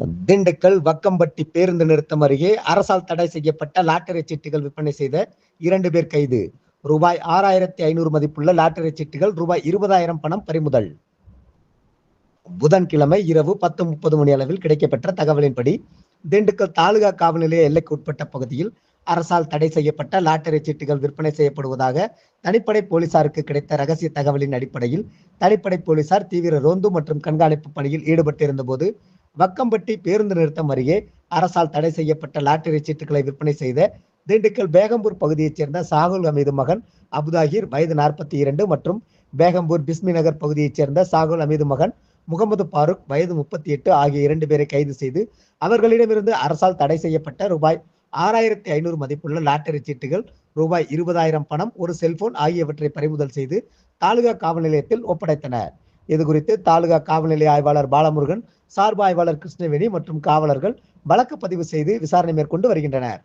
திண்டுக்கல் வக்கம்பட்டி பேருந்து நிறுத்தம் அருகே அரசால் தடை செய்யப்பட்ட லாட்டரி சீட்டுகள் விற்பனை செய்த இரண்டு பேர் கைது. ரூபாய் ஆறாயிரத்தி ஐநூறு மதிப்புள்ள லாட்டரி சீட்டுகள் ரூபாய் இருபதாயிரம் பணம் பறிமுதல். புதன்கிழமை இரவு பத்து முப்பது மணி அளவில் கிடைக்கப்பெற்ற தகவலின்படி திண்டுக்கல் தாலுகா காவல் நிலைய எல்லைக்கு உட்பட்ட பகுதியில் அரசால் தடை செய்யப்பட்ட லாட்டரி சீட்டுகள் விற்பனை செய்யப்படுவதாக தனிப்படை போலீசாருக்கு கிடைத்த ரகசிய தகவலின் அடிப்படையில் தனிப்படை போலீசார் தீவிர ரோந்து மற்றும் கண்காணிப்பு பணியில் ஈடுபட்டிருந்த போது வக்கம்பட்டி பேருந்து நிறுத்தம் அருகே அரசால் தடை செய்யப்பட்ட லாட்டரி சீட்டுகளை விற்பனை செய்த திண்டுக்கல் பேகம்பூர் பகுதியைச் சேர்ந்த சாகுல் அமீது மகன் அபுதாகிர் வயது நாற்பத்தி இரண்டு மற்றும் பேகம்பூர் பிஸ்மி நகர் பகுதியைச் சேர்ந்த சாகுல் அமீது மகன் முகமது பாருக் வயது முப்பத்தி எட்டு ஆகிய இரண்டு பேரை கைது செய்து அவர்களிடமிருந்து அரசால் தடை செய்யப்பட்ட ரூபாய் ஆறாயிரத்தி ஐநூறு மதிப்புள்ள லாட்டரி சீட்டுகள் ரூபாய் இருபதாயிரம் பணம் ஒரு செல்போன் ஆகியவற்றை பறிமுதல் செய்து தாலுகா காவல் நிலையத்தில் ஒப்படைத்தனர். இது குறித்து தாலுகா காவல்நிலை ஆய்வாளர் பாலமுருகன் சார்பு ஆய்வாளர் கிருஷ்ணவேணி மற்றும் காவலர்கள் வழக்கு பதிவு செய்து விசாரணை மேற்கொண்டு வருகின்றனர்.